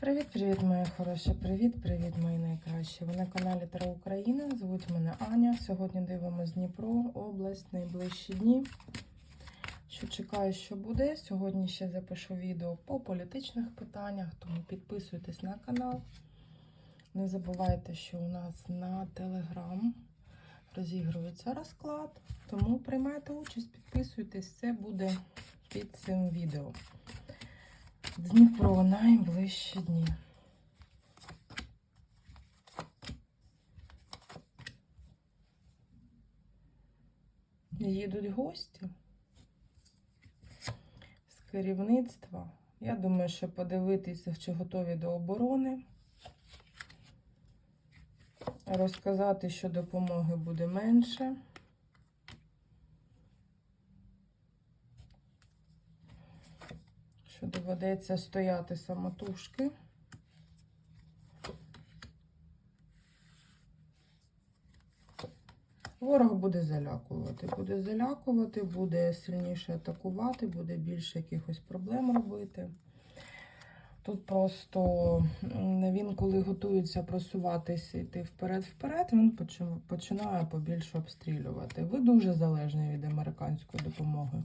Привіт-привіт, мої хороші! Привіт-привіт, мої найкращі! Ви на каналі Таро Україна. Звуть мене Аня. Сьогодні дивимося Дніпро, область, найближчі дні. Що чекаю, що буде. Сьогодні ще запишу відео по політичних питаннях, тому підписуйтесь на канал. Не забувайте, що у нас на Телеграм розігрується розклад. Тому приймайте участь, підписуйтесь, це буде під цим відео. Дніпро найближчі дні. Їдуть гості з керівництва. Я думаю, що подивитися, чи готові до оборони. Розказати, що допомоги буде менше. Що доведеться стояти самотужки. Ворог буде залякувати. Буде залякувати, буде сильніше атакувати, буде більше якихось проблем робити. Тут просто він, коли готується просуватися йти вперед-вперед, він починає побільше обстрілювати. Ви дуже залежні від американської допомоги.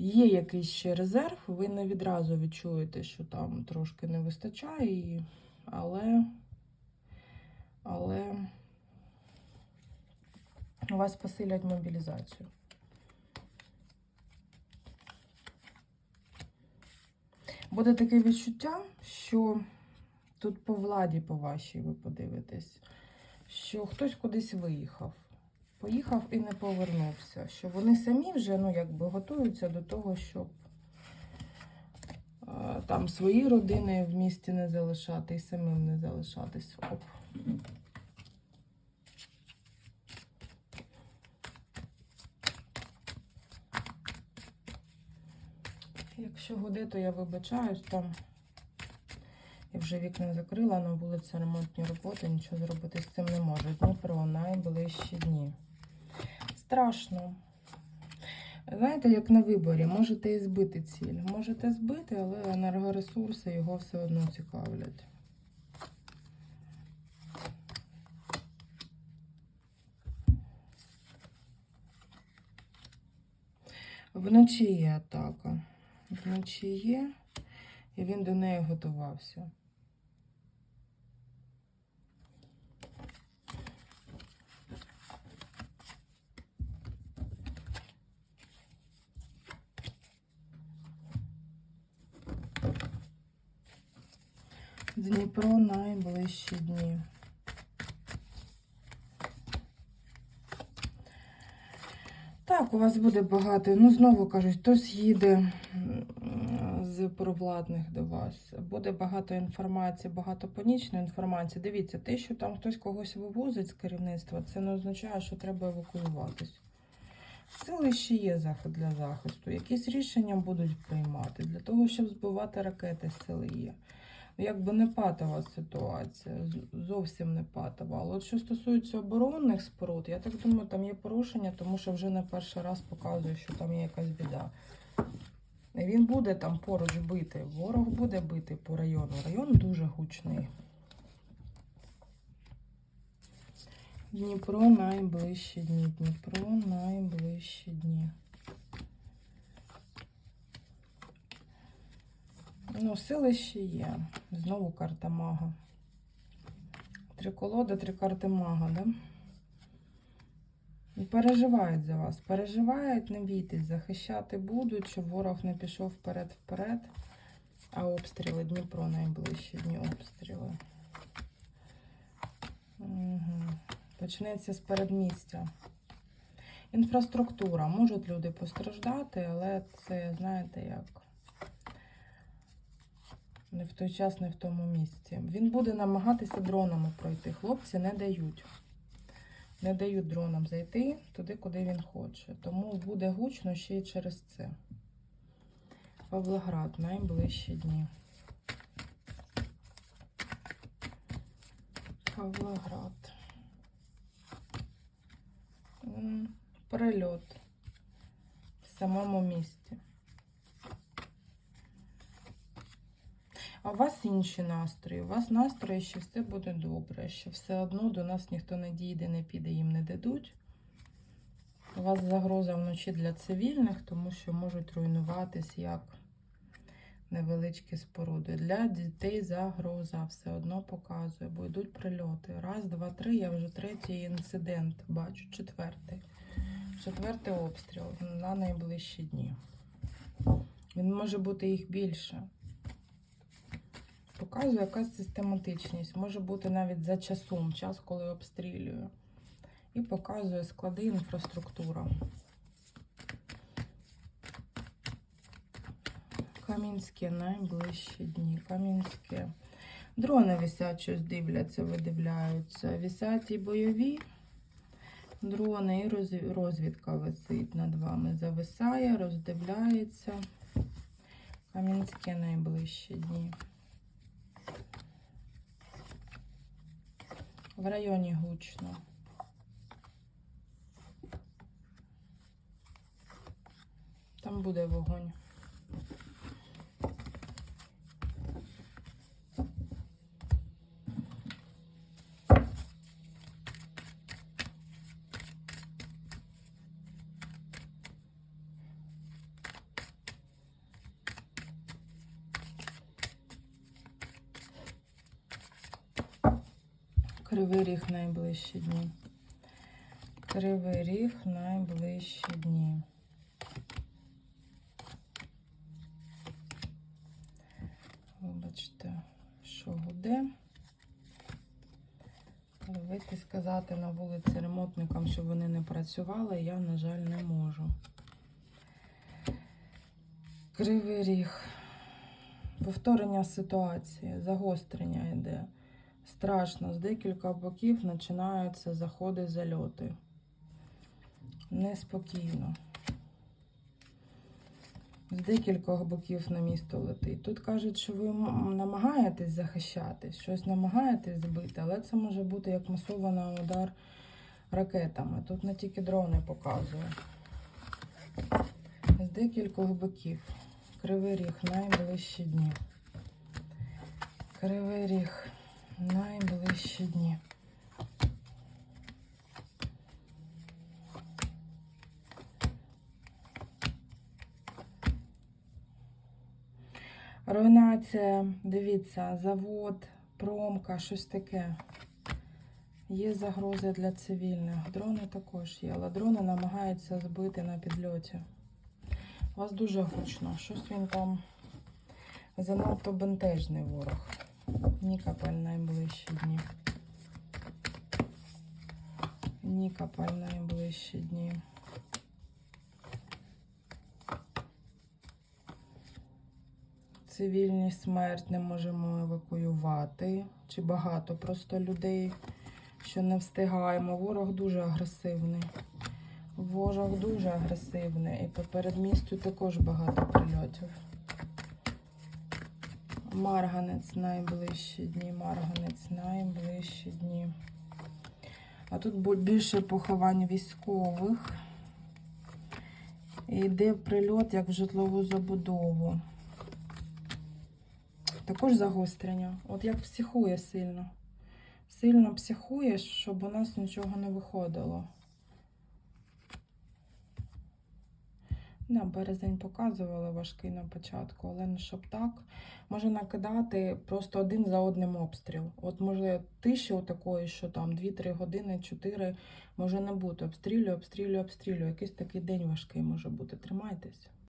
Є якийсь ще резерв, ви не відразу відчуєте, що там трошки не вистачає, але, але у вас посилять мобілізацію. Буде таке відчуття, що тут по владі, по вашій, ви подивитесь, що хтось кудись виїхав поїхав і не повернувся. Що вони самі вже ну, якби готуються до того, щоб е, там свої родини в місті не залишати і самим не залишатись. Оп. Якщо гуде, то я вибачаюсь там. Я вже вікна закрила, на вулиці ремонтні роботи, нічого зробити з цим не можу. Дніпро найближчі дні. Страшно. Знаєте, як на виборі, можете і збити ціль. Можете збити, але енергоресурси його все одно цікавлять. Вночі є атака. Вночі є, і він до неї готувався. Дніпро найближчі дні. Так, у вас буде багато. Ну, знову кажуть, хтось їде з провладних до вас. Буде багато інформації, багато панічної інформації. Дивіться, те, що там хтось когось вивозить з керівництва, це не означає, що треба евакуюватись. Сили ще є захід для захисту. Якісь рішення будуть приймати. Для того, щоб збивати ракети, сили є якби не патова ситуація, зовсім не патова. Але от що стосується оборонних споруд, я так думаю, там є порушення, тому що вже не перший раз показує, що там є якась біда. Він буде там поруч бити. Ворог буде бити по району. Район дуже гучний. Дніпро найближчі дні. Дніпро найближчі дні. Ну, сили ще є. Знову карта мага. Три колоди, три карти мага, да? Переживають за вас. Переживають, не бійтесь, захищати будуть, щоб ворог не пішов вперед-вперед. А обстріли Дніпро найближчі дні обстріли. Угу. Почнеться з передмістя. Інфраструктура. Можуть люди постраждати, але це, знаєте, як. Не в той час, не в тому місці. Він буде намагатися дронами пройти. Хлопці не дають. Не дають дронам зайти туди, куди він хоче. Тому буде гучно ще й через це. Павлоград найближчі дні. Павлоград. Перельот в самому місті. А у вас інші настрої. У вас настрої, що все буде добре, що все одно до нас ніхто не дійде, не піде, їм не дадуть. У вас загроза вночі для цивільних, тому що можуть руйнуватись як невеличкі споруди. Для дітей загроза все одно показує, бо йдуть прильоти. Раз, два, три. Я вже третій інцидент бачу, четвертий. Четвертий обстріл на найближчі дні. Він може бути їх більше. Показує якась систематичність. Може бути навіть за часом, час, коли обстрілює. І показує склади інфраструктура. Кам'янське найближчі дні. Кам'янське. Дрони висять, щось дивляться, видивляються. Висять і бойові дрони, і розвідка висить над вами. Зависає, роздивляється. Кам'янське найближчі дні. В районі гучно. Там буде вогонь. Кривий ріг найближчі дні. Кривий ріг найближчі дні. Вибачте, що гуде. Вийти сказати на вулиці ремонтникам, щоб вони не працювали, я, на жаль, не можу. Кривий ріг. Повторення ситуації, загострення йде. Страшно, з декілька боків починаються заходи, зальоти. Неспокійно. З декількох боків на місто летить. Тут кажуть, що ви намагаєтесь захищатись, щось намагаєтесь збити, але це може бути як масований удар ракетами. Тут не тільки дрони показує. З декількох боків. Кривий ріг найближчі дні. Кривий ріг найближчі дні. Руйнація, дивіться, завод, промка, щось таке. Є загрози для цивільних. Дрони також є, але дрони намагаються збити на підльоті. Вас дуже гучно. Щось він там занадто бентежний ворог. Нікапель найближчі дні. Нікапель найближчі дні. Цивільні смерть не можемо евакуювати. Чи багато просто людей, що не встигаємо. Ворог дуже агресивний. Ворог дуже агресивний. І по передмістю також багато прильотів. Марганець найближчі дні, марганець найближчі дні. А тут більше поховань військових. І йде прильот як в житлову забудову. Також загострення. От як психує сильно. Сильно психує, щоб у нас нічого не виходило. Да, березень показували важкий на початку, але не щоб так. Може накидати просто один за одним обстріл. От може тиші такої, що там 2-3 години, 4 може не бути. Обстрілюю, обстрілюю, обстрілюю. Якийсь такий день важкий може бути. Тримайтесь.